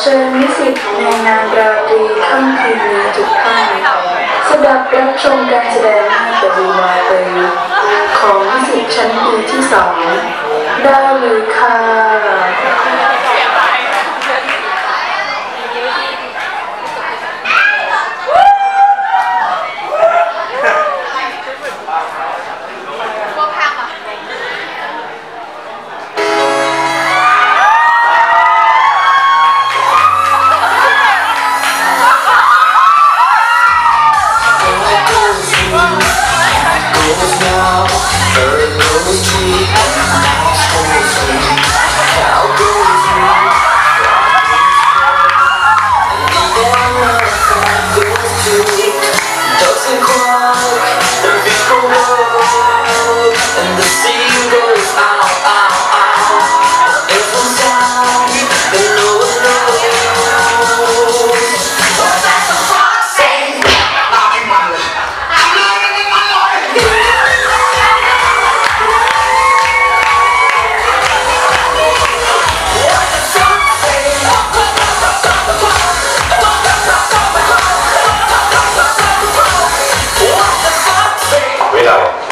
เชิญนิสิตแผนงานราตรีข้ำคืนนี้ทุกท่านสำหรับรับชมการแสดงหน่าตรีวาตรีของนิสิตชั้นปีที่สองได้เลยค่ะ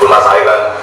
rumah saya kan